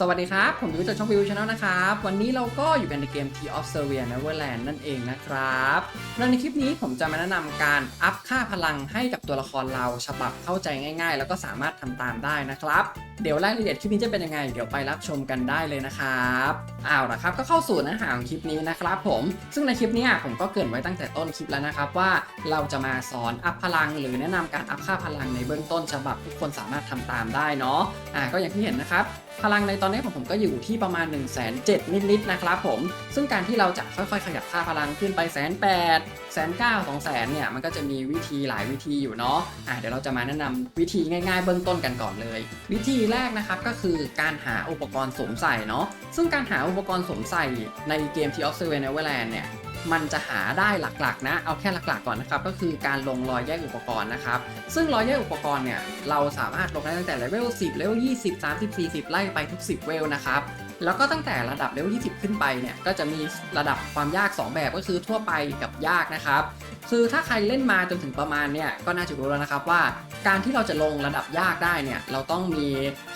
สวัสดีครับ ผมยูจากช่องวิวชาแนลนะครับ วันนี้เราก็อยู่กันในเกม T of s e r v i a Neverland นั่นเองนะครับแล้วในคลิปนี้ผมจะมาแนะนำการอัพค่าพลังให้กับตัวละครเราฉบับเข้าใจง่ายๆ แล้วก็สามารถทำตามได้นะครับ เดี๋ยวรายละเอียดคลิปนี้จะเป็นยังไง เดี๋ยวไปรับชมกันได้เลยนะครับเอาละครับก็เข้าสู่เนื้อหาของคลิปนี้นะครับผมซึ่งในคลิปนี้ผมก็เกรินไว้ตั้งแต่ต้นคลิปแล้วนะครับว่าเราจะมาสอนอัพพลัง หรือแนะนำการอัพค่าพลังในเบื้องต้นฉบับทุกคนสามารถทำตามได้เนาะอ่าก็อย่างที่เห็นนะครับพลังในตอนนี้ของผมก็อยู่ที่ประมาณ1นึ่งแสนเนิดๆนะครับผม ซึ่งการที่เราจะค่อยๆ ขยับค่าพลังขึ้นไปแสนแปดแสนเก้าสองแสนเนี่ยมันก็จะมีวิธีหลายวิธีอยู่เนาะอะเดี๋ยวเราจะมาแนะนำวิธีง่ายๆ เบื้องต้นกันก่อนเลย วิธีแรกนะครับก็คือการหาอุปกรณ์สวมใส่เนาะซึ่งการหาอุปกรณ์สวมใส่ในเกม T of s e r v a n e v e r l a n d เนี่ย มันจะหาได้หลักๆ นะ เอาแค่หลักๆก่อนนะครับ ก็คือการลงรอยแยกอุปกรณ์นะครับ ซึ่งรอยแยกอุปกรณ์เนี่ย เราสามารถลงได้ตั้งแต่เลเวล10เลเวล20 30 40 ไล่ไปทุก 10 เวลนะครับ แล้วก็ตั้งแต่ระดับเลเวล20ขึ้นไปเนี่ยก็จะมีระดับความยาก 2 แบบก็คือทั่วไปกับยากนะครับ คือถ้าใครเล่นมาจนถึงประมาณเนี่ยก็น่าจะรู้แล้วนะครับว่า การที่เราจะลงระดับยากได้เนี่ยเราต้องมี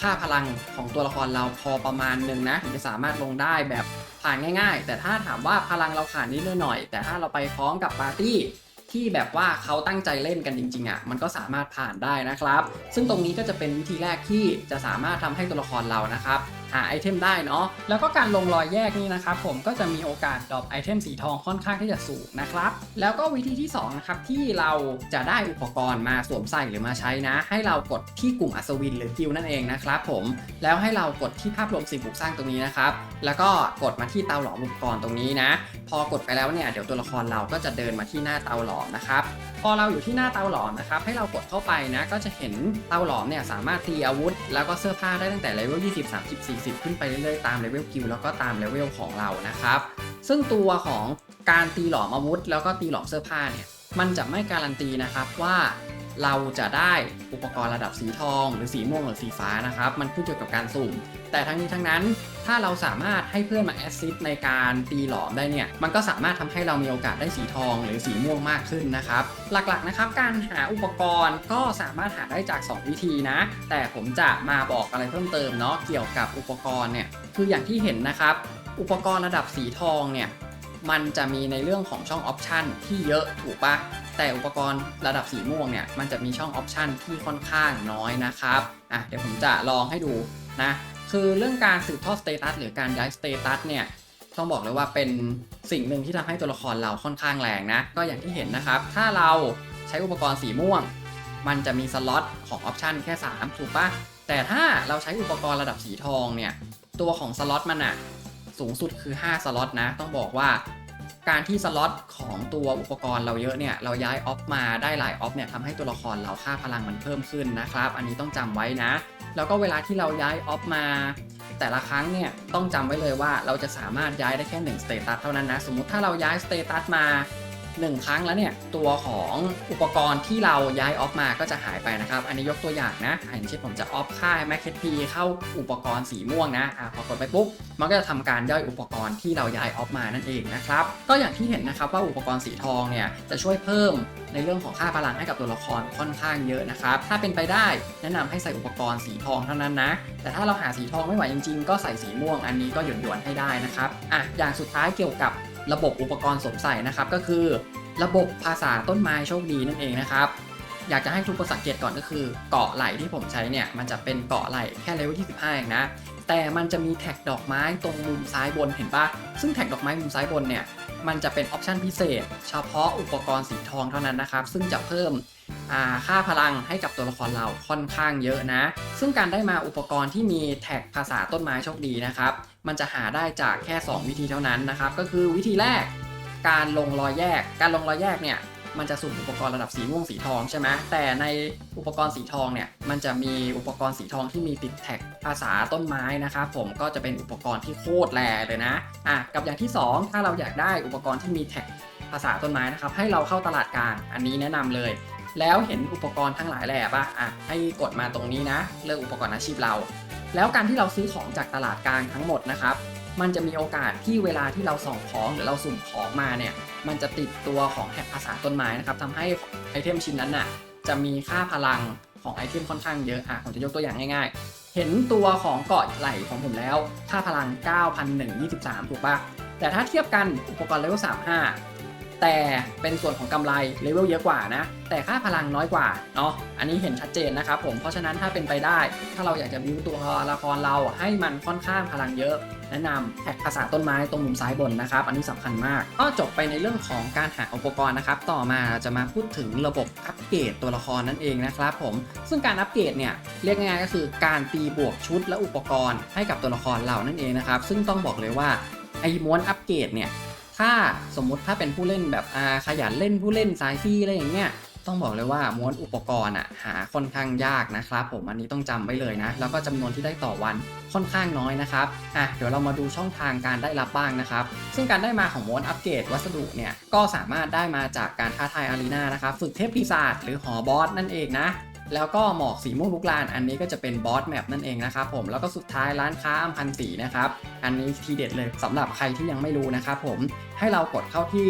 ค่าพลังของตัวละครเราพอประมาณหนึ่งนะถึงจะสามารถลงได้แบบผ่านง่าย ๆ แต่ถ้าถามว่าพลังเราขาดนิดหน่อย แต่ถ้าเราไปพร้อมกับปาร์ตี้ที่แบบว่าเขาตั้งใจเล่นกันจริงๆอะมันก็สามารถผ่านได้นะครับ ซึ่งตรงนี้ก็จะเป็นวิธีแรกที่จะสามารถทำให้ตัวละครเรานะครับหาไอเทมได้เนาะแล้วก็การลงรอยแยกนี่นะครับผมก็จะมีโอกาสดรอปไอเทมสีทองค่อนข้างที่จะสูงนะครับแล้วก็วิธีที่2นะครับที่เราจะได้อุปกรณ์มาสวมใส่หรือมาใช้นะ ให้เรากดที่กลุ่มอัศวินหรือกิลนั่นเองนะครับผมแล้วให้เรากดที่ภาพรวมสิ่งปลูกสร้างตรงนี้นะครับแล้วก็กดมาที่เตาหลอมอุปกรณ์ตรงนี้นะ พอกดไปแล้วเนี่ยเดี๋ยวตัวละครเราก็จะเดินมาที่หน้าเตาหลอมนะครับ อเราอยู่ที่หน้าเตาหลอมนะครับให้เรากดเข้าไปนะก็จะเห็นเตาหลอมเนี่ยสามารถตีอาวุธ แล้วก็เสื้อผ้าได้ตั้งแต่เลเวล20 30 40 ขึ้นไปเรื่อยๆตามเลเวลกิลแล้วก็ตามเลเวลของเรานะครับซึ่งตัวของการตีหลอมอาวุธ แล้วก็ตีหลอมเสื้อผ้าเนี่ยมันจะไม่การันตีนะครับว่า เราจะได้อุปกรณ์ระดับสีทอง หรือสีม่วงหรือสีฟ้านะครับ มันขึ้นอยู่กับการสุ่ม แต่ทั้งนี้ทั้งนั้นถ้าเราสามารถให้เพื่อนมาแอสซิสในการตีหลอมได้เนี่ยมันก็สามารถทำให้เรามีโอกาสได้สีทองหรือสีม่วงมากขึ้นนะครับ หลักๆนะครับการหาอุปกรณ์ก็สามารถหาได้จาก 2 วิธีนะ แต่ผมจะมาบอกอะไรเพิ่มเติมเนาะเกี่ยวกับอุปกรณ์เนี่ยคืออย่างที่เห็นนะครับ อุปกรณ์ระดับสีทองเนี่ยมันจะมีในเรื่องของช่องออปชันที่เยอะถูกปะ แต่อุปกรณ์ระดับสีม่วงเนี่ยมันจะมีช่องออปชันที่ค่อนข้างน้อยนะครับอะเดี๋ยวผมจะลองให้ดูนะคือเรื่องการสืบทอดสเตตัสหรือการย้ายสเตตัสเนี่ยต้องบอกเลยว่าเป็นสิ่งหนึ่งที่ทำให้ตัวละครเราค่อนข้างแรงนะ ก็อย่างที่เห็นนะครับ ถ้าเราใช้อุปกรณ์สีม่วง มันจะมีสล็อตของออปชันแค่ 3 ถูกปะแต่ถ้าเราใช้อุปกรณ์ระดับสีทองเนี่ยตัวของสล็อตมันอะสูงสุดคือ 5 สล็อตนะ ต้องบอกว่า การที่สล็อตของตัวอุปกรณ์เราเยอะเนี่ยเราย้ายออฟมาได้หลายออฟเนี่ยทำให้ตัวละครเราค่าพลังมันเพิ่มขึ้นนะครับ อันนี้ต้องจำไว้นะ แล้วก็เวลาที่เราย้ายออฟมา แต่ละครั้งเนี่ยต้องจำไว้เลยว่าเราจะสามารถย้ายได้แค่1สเตตัสเท่านั้นนะ สมมุติถ้าเราย้ายสเตตัสมา 1 ครั้งแล้วเนี่ยตัวของอุปกรณ์ที่เราย้ายออฟมาก็จะหายไปนะครับ อันนี้ยกตัวอย่างนะอย่างเช่นผมจะออฟค่ายแมคเคทีเข้าอุปกรณ์สีม่วงนะอะพอกดไปปุ๊บมันก็จะทำการย่อยอุปกรณ์ที่เราย้ายออฟมานั่นเองนะครับก็อย่างที่เห็นนะครับว่าอุปกรณ์สีทองเนี่ยจะช่วยเพิ่มในเรื่องของค่าพลังให้กับตัวละครค่อนข้างเยอะนะครับถ้าเป็นไปได้แนะนำให้ใส่อุปกรณ์สีทองเท่านั้นนะแต่ถ้าเราหาสีทองไม่ไหวจริงๆ ก็ใส่สีม่วงอันนี้ก็หยวนๆให้ได้นะครับอะอย่างสุดท้ายเกี่ยวกับ ระบบอุปกรณ์สวมใส่นะครับ ก็คือระบบภาษาต้นไม้โชคดีนั่นเองนะครับอยากจะให้ทุกคนสังเกตก่อนก็คือเกาะไหลที่ผมใช้เนี่ยมันจะเป็นเกาะไหลแค่เลเวลที่15เองนะ แต่มันจะมีแท็กดอกไม้ตรงมุมซ้ายบนเห็นปะซึ่งแท็กดอกไม้มุมซ้ายบนเนี่ยมันจะเป็นออปชันพิเศษ เฉพาะอุปกรณ์สีทองเท่านั้นนะครับ ซึ่งจะเพิ่ม ค่าพลังให้กับตัวละครเราค่อนข้างเยอะนะ ซึ่งการได้มาอุปกรณ์ที่มีแท็กภาษาต้นไม้โชคดีนะครับ มันจะหาได้จากแค่ 2 วิธีเท่านั้นนะครับ ก็คือวิธีแรก การลงรอยแยก การลงรอยแยกเนี่ยมันจะสุ่มอุปกรณ์ระดับสีม่วงสีทองใช่ไหมแต่ในอุปกรณ์สีทองเนี่ยมันจะมีอุปกรณ์สีทองที่มีติดแท็กภาษาต้นไม้นะครับผมก็จะเป็นอุปกรณ์ที่โคตรแรเลยนะอะกับอย่างที่ 2 ถ้าเราอยากได้อุปกรณ์ที่มีแท็กภาษาต้นไม้นะครับให้เราเข้าตลาดกลางอันนี้แนะนำเลย แล้วเห็นอุปกรณ์ทั้งหลายแหละปะอะให้กดมาตรงนี้นะ เลือกอุปกรณ์อาชีพเรา แล้วการที่เราซื้อของจากตลาดกลางทั้งหมดนะครับมันจะมีโอกาสที่เวลาที่เราส่องของหรือเราสุ่มของมาเนี่ย มันจะติดตัวของแท็กภาษาต้นไม้นะครับทำให้ไอเทมชิ้นนั้นน่ะจะมีค่าพลังของไอเทมค่อนข้างเยอะอะผมจะยกตัวอย่างง่ายๆ เห็นตัวของเกาะไหล่ของผมแล้ว ค่าพลัง 9,123 ถูกปะแต่ถ้าเทียบกันอุปกรณ์เลเวล35 แต่เป็นส่วนของกำไรเลเวลเยอะกว่านะ แต่ค่าพลังน้อยกว่าเนาะอันนี้เห็นชัดเจนนะครับผมเพราะฉะนั้นถ้าเป็นไปได้ ถ้าเราอยากจะบิวตัวละครเราให้มันค่อนข้างพลังเยอะ แนะนำแท็กภาษาต้นไม้ตรงมุมซ้ายบนนะครับ อันนี้สำคัญมาก ก็จบไปในเรื่องของการหาอุปกรณ์นะครับ ต่อมาจะมาพูดถึงระบบอัปเกรดตัวละครนั่นเองนะครับผมซึ่งการอัปเกรดเนี่ยเรียกง่ายๆก็คือการตีบวกชุดและอุปกรณ์ให้กับตัวละครเรานั่นเองนะครับซึ่งต้องบอกเลยว่าไอ้ม้วนอัปเกรดเนี่ย ถ้าสมมุติถ้าเป็นผู้เล่นแบบอาขยันเล่นผู้เล่นสายฟรีอะไรอย่างเงี้ยต้องบอกเลยว่าม้วนอุปกรณ์อะหาค่อนข้างยากนะครับ ผมอันนี้ต้องจำไว้เลยนะ แล้วก็จำนวนที่ได้ต่อวันค่อนข้างน้อยนะครับอะเดี๋ยวเรามาดูช่องทางการได้รับบ้างนะครับ ซึ่งการได้มาของม้วนอัปเกรดวัสดุเนี่ยก็สามารถได้มาจากการท้าทายอารีนานะครับฝึกเทพปีศาจหรือหอบอสนั่นเองนะ แล้วก็หมอกสีม่วงลุกลาน อันนี้ก็จะเป็นบอสแมปนั่นเองนะครับผมแล้วก็สุดท้ายร้านค้าอัมพันสีนะครับอันนี้ทีเด็ดเลยสำหรับใครที่ยังไม่รู้นะครับผมให้เรากดเข้าที่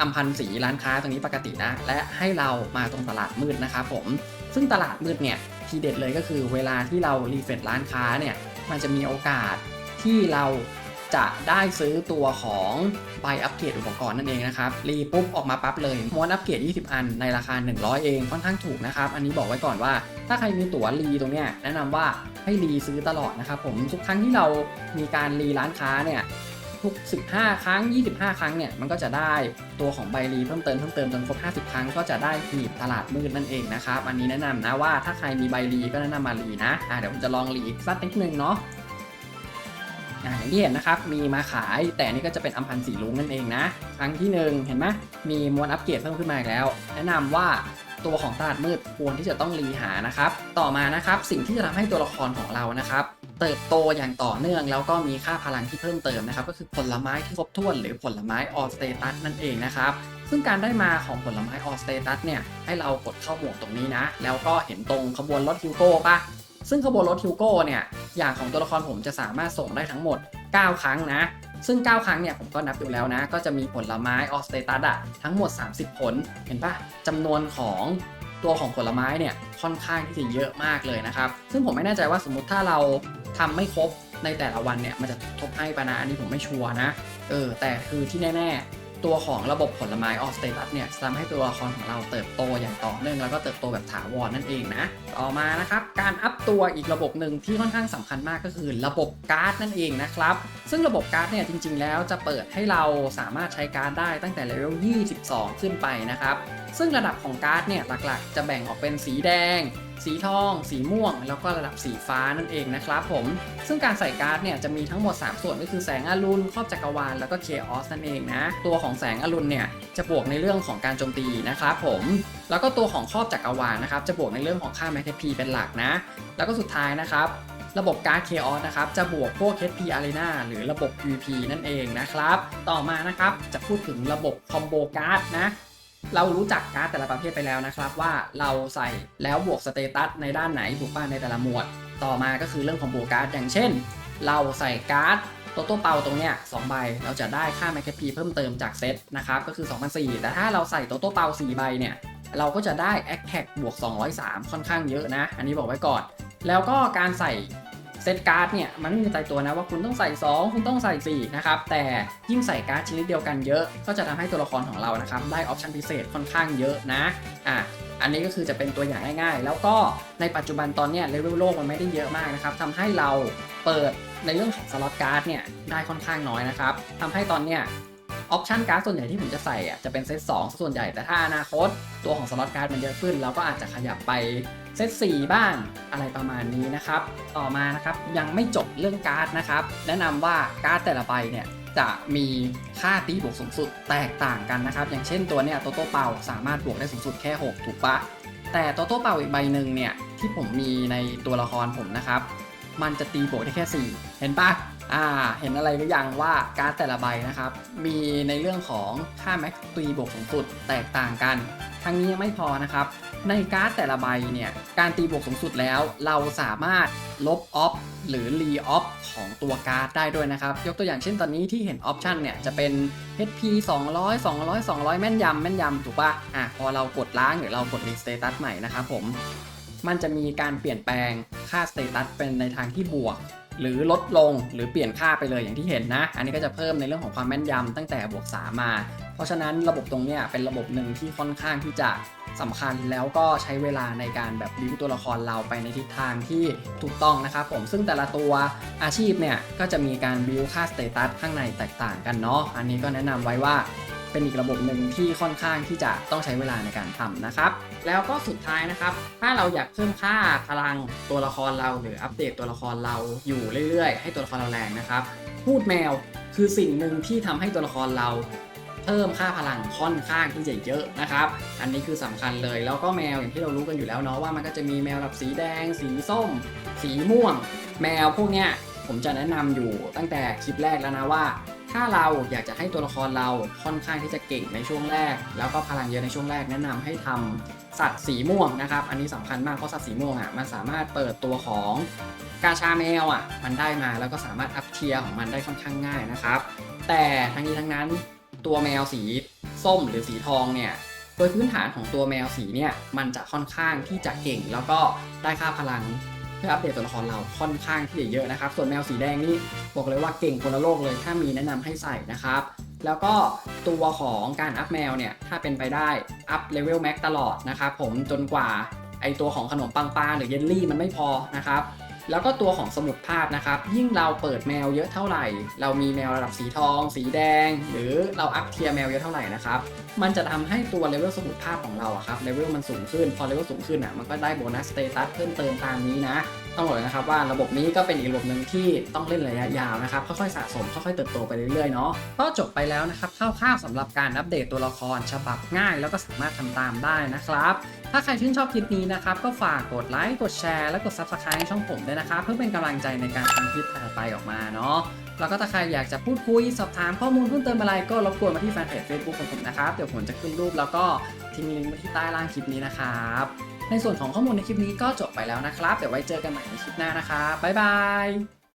อัมพันสีร้านค้าตรงนี้ปกตินะ และให้เรามาตรงตลาดมืดนะครับผมซึ่งตลาดมืดเนี่ยทีเด็ดเลยก็คือเวลาที่เรารีเฟรชร้านค้าเนี่ยมันจะมีโอกาสที่เรา จะได้ซื้อตัวของใบอัปเกรดอุปกรณ์นั่นเองนะครับ รีปุ๊บออกมาปั๊บเลยม้วนอัปเกรด 20 อันในราคา 100 เองค่อนข้างถูกนะครับ อันนี้บอกไว้ก่อนว่า ถ้าใครมีตั๋วรีตรงเนี้ยแนะนำว่าให้รีซื้อตลอดนะครับผมทุกครั้งที่เรามีการรีร้านค้าเนี่ยทุก 15 ครั้ง 25 ครั้งเนี่ยมันก็จะได้ตัวของใบรีเพิ่มเติมเพิ่มเติมจนครบ 50 ครั้งก็จะได้หีบตลาดมืดนั่นเองนะครับ อันนี้แนะนำนะว่าถ้าใครมีใบรีก็แนะนำมารีนะอะเดี๋ยวผมจะลองรีอีกสักนิดนึงเนาะ อย่างที่เห็นนะครับ มีมาขายแต่นี่ก็จะเป็นอัมพันธ์สีลุงนั่นเองนะ ครั้งที่หนึ่งเห็นไหมมีมวลอัปเกรดเพิ่มขึ้นมาอีกแล้ว แนะนำว่าตัวของตลาดมืดควรที่จะต้องรีหานะครับ ต่อมานะครับสิ่งที่จะทำให้ตัวละครของเรานะครับ เติบโตอย่างต่อเนื่องแล้วก็มีค่าพลังที่เพิ่มเติมนะครับ ก็คือผลไม้ที่ครบถ้วนหรือผลไม้ออสเตตัสนั่นเองนะครับซึ่งการได้มาของผลไม้ออสเตตัสเนี่ยให้เรากดเข้าหมวกตรงนี้นะ แล้วก็เห็นตรงขบวนรถฮิวโก้ปะ ซึ่งขบวนรถฮิวโก้เนี่ยอย่างของตัวละครผมจะสามารถส่งได้ทั้งหมด 9 ครั้งนะ ซึ่ง 9 ครั้งเนี่ยผมก็นับดูแล้วนะ ก็จะมีผลไม้ออสเตตัสอะทั้งหมด 30 ผล เห็นปะจำนวนของตัวของผลไม้เนี่ยค่อนข้างที่จะเยอะมากเลยนะครับ ซึ่งผมไม่แน่ใจว่าสมมติถ้าเราทำไม่ครบในแต่ละวันเนี่ยมันจะทบให้ปะนะอันนี้ผมไม่ชัวร์นะ เออแต่คือที่แน่ ๆ ตัวของระบบผลไม้ออสเตตัสเนี่ยทำให้ตัวละครของเราเติบโตอย่างต่อเนื่องแล้วก็เติบโตแบบถาวรนั่นเองนะต่อมานะครับการอัพตัวอีกระบบหนึ่งที่ค่อนข้างสำคัญมากก็คือระบบการ์ดนั่นเองนะครับซึ่งระบบการ์ดเนี่ยจริง ๆ แล้วจะเปิดให้เราสามารถใช้การ์ดได้ตั้งแต่เลเวล22 ขึ้นไปนะครับซึ่งระดับของการ์ดเนี่ยหลักๆ จะแบ่งออกเป็นสีแดง สีทอง สีม่วง แล้วก็ระดับสีฟ้านั่นเองนะครับผม ซึ่งการใส่การ์ดเนี่ยจะมีทั้งหมด 3 ส่วนก็คือแสงอรุณครอบจักรวาลแล้วก็เคออสนั่นเองนะ ตัวของแสงอรุณเนี่ยจะบวกในเรื่องของการโจมตีนะครับผม แล้วก็ตัวของครอบจักรวาลนะครับจะบวกในเรื่องของค่าแมทพีเป็นหลักนะ แล้วก็สุดท้ายนะครับระบบการ์ด Chaos นะครับจะบวกพวก HP Arena หรือระบบ PVP นั่นเองนะครับ ต่อมานะครับจะพูดถึงระบบคอมโบการ์ดนะ เรารู้จักการ์ดแต่ละประเภทไปแล้วนะครับ ว่าเราใส่แล้วบวกสเตตัสในด้านไหนถูกป่ะในแต่ละหมวด ต่อมาก็คือเรื่องคอมโบการ์ดอย่างเช่น เราใส่การ์ดโตโต้เปาตรงเนี้ย2ใบ เราจะได้ค่าแมคพีเพิ่มเติมจากเซตนะครับก็คือ2 0 0 แต่ถ้าเราใส่โตโต้เปา4ใบเนี่ยเราก็จะได้ a c t a c บวก203 ค่อนข้างเยอะนะ อันนี้บอกไว้ก่อน แล้วก็การใส่ เซตการ์ดเนี่ยมันไม่มีตายตัวนะว่าคุณต้องใส่ 2 คุณต้องใส่ 4 นะครับ แต่ยิ่งใส่การ์ดชนิดเดียวกันเยอะ ก็จะทำให้ตัวละครของเรานะครับได้ออปชันพิเศษค่อนข้างเยอะนะอะอันนี้ก็คือจะเป็นตัวอย่างง่ายๆ แล้วก็ในปัจจุบันตอนเนี้ยเลเวลโลกมันไม่ได้เยอะมากนะครับทำให้เราเปิดในเรื่องของสล็อตการ์ดเนี่ยได้ค่อนข้างน้อยนะครับทำให้ตอนเนี้ย ออปชันการ์ดส่วนใหญ่ที่ผมจะใส่อะจะเป็นเซต2ส่วนใหญ่แต่ถ้าอนาคตตัวของสล็อตการ์ดมันเยอะขึ้นเราก็อาจจะขยับไปเซต4บ้างอะไรประมาณนี้นะครับ ต่อมานะครับยังไม่จบเรื่องการ์ดนะครับ แนะนำว่าการ์ดแต่ละใบเนี่ยจะมีค่าตีบวกสูงสุดแตกต่างกันนะครับ อย่างเช่นตัวเนี่ยโตโต้เป่าสามารถบวกได้สูงสุดแค่ 6 ถูกปะแต่โตโต้เป่าอีกใบหนึ่งเนี่ยที่ผมมีในตัวละครผมนะครับ มันจะตีบวกได้แค่ 4 เห็นปะ อ่าเห็นอะไรหรือยังว่าการ์ดแต่ละใบนะครับ มีในเรื่องของค่าแม็กตีบวกสูงสุดแตกต่างกันทั้งนี้ยังไม่พอนะครับ ในการ์ดแต่ละใบเนี่ยการตีบวกสูงสุดแล้ว เราสามารถลบออฟหรือรีออฟของตัวการ์ดได้ด้วยนะครับ ยกตัวอย่างเช่นตอนนี้ที่เห็นออปชันเนี่ยจะเป็น HP 200 200 200 แม่นยำแม่นยำถูกปะอะพอเรากดล้างหรือเรากดรีสเตตัสใหม่นะครับผมมันจะมีการเปลี่ยนแปลงค่าสเตตัสเป็นในทางที่บวก หรือลดลงหรือเปลี่ยนค่าไปเลยอย่างที่เห็นนะ อันนี้ก็จะเพิ่มในเรื่องของความแม่นยำตั้งแต่บวก 3 มา เพราะฉะนั้นระบบตรงเนี้ยเป็นระบบหนึ่งที่ค่อนข้างที่จะสำคัญแล้วก็ใช้เวลาในการแบบบิวตัวละครเราไปในทิศทางที่ถูกต้องนะครับผมซึ่งแต่ละตัวอาชีพเนี่ยก็จะมีการบิวค่าสเตตัสข้างในแตกต่างกันเนาะอันนี้ก็แนะนำไว้ว่า เป็นอีกระบบหนึ่งที่ค่อนข้างที่จะต้องใช้เวลาในการทำนะครับ แล้วก็สุดท้ายนะครับ ถ้าเราอยากเพิ่มค่าพลังตัวละครเรา หรืออัปเดตตัวละครเราอยู่เรื่อยๆ ให้ตัวละครเราแรงนะครับ พูดแมวคือสิ่งหนึ่งที่ทำให้ตัวละครเราเพิ่มค่าพลังค่อนข้างที่จะเยอะนะครับ อันนี้คือสำคัญเลย แล้วก็แมวอย่างที่เรารู้กันอยู่แล้วเนาะว่ามันก็จะมีแมวแบบสีแดง สีส้ม สีม่วง แมวพวกเนี้ยผมจะแนะนำอยู่ตั้งแต่คลิปแรกแล้วนะว่า ถ้าเราอยากจะให้ตัวละครเราค่อนข้างที่จะเก่งในช่วงแรก แล้วก็พลังเยอะในช่วงแรกแนะนำให้ทำสัตว์สีม่วงนะครับ อันนี้สำคัญมากเพราะสัตว์สีม่วงอะมันสามารถเปิดตัวของกาชาแมวอะมันได้มาแล้วก็สามารถอัพเทียร์ของมันได้ค่อนข้างง่ายนะครับ แต่ทั้งนี้ทั้งนั้นตัวแมวสีส้มหรือสีทองเนี่ยโดยพื้นฐานของตัวแมวสีเนี่ยมันจะค่อนข้างที่จะเก่งแล้วก็ได้ค่าพลัง พื่ออัปเดตตัวละครเราค่อนข้างที่จะเยอะนะครับ ส่วนแมวสีแดงนี่บอกเลยว่าเก่งคนละโลกเลยถ้ามีแนะนำให้ใส่นะครับ แล้วก็ตัวของการอัพแมวเนี่ยถ้าเป็นไปได้อัพเลเวลแม็กตลอดนะครับผมจนกว่าไอตัวของขนมปังปลาหรือเยลลี่มันไม่พอนะครับ แล้วก็ตัวของสมุดภาพนะครับ ยิ่งเราเปิดแมวเยอะเท่าไหร่ เรามีแมวระดับสีทอง สีแดง หรือเราอัพเทียแมวเยอะเท่าไหร่นะครับ มันจะทำให้ตัวเลเวลสมุดภาพของเราอะครับเลเวลมันสูงขึ้น พอเลเวลสูงขึ้นอะมันก็ได้โบนัสสเตตัสเพิ่มเติมตามนี้นะ ต้องบอกเลยนะครับว่าระบบนี้ก็เป็นอีกระบบหนึ่งที่ต้องเล่นระยะยาวนะครับค่อยๆสะสมค่อยๆเติบโตไปเรื่อยๆเนาะก็จบไปแล้วนะครับคร่าวๆสำหรับการอัปเดตตัวละครฉบับง่าย แล้วก็สามารถทำตามได้นะครับถ้าใครชื่นชอบคลิปนี้นะครับก็ฝากกดไลค์กดแชร์และกด Subscribe ให้ช่องผมด้วยนะครับเพื่อเป็นกำลังใจในการทำคลิปถัดไปออกมาเนาะแล้วก็ถ้าใครอยากจะพูดคุยสอบถามข้อมูลเพิ่มเติมอะไรก็รบกวนมาที่แฟนเพจ Facebook ของผมนะครับเดี๋ยวผมจะขึ้นรูปแล้วก็ทิ้งลิงก์ไว้ที่ใต้ล่างคลิปนี้นะครับ ในส่วนของข้อมูลในคลิปนี้ก็จบไปแล้วนะครับ เดี๋ยวไว้เจอกันใหม่ในคลิปหน้านะครับบ๊ายบาย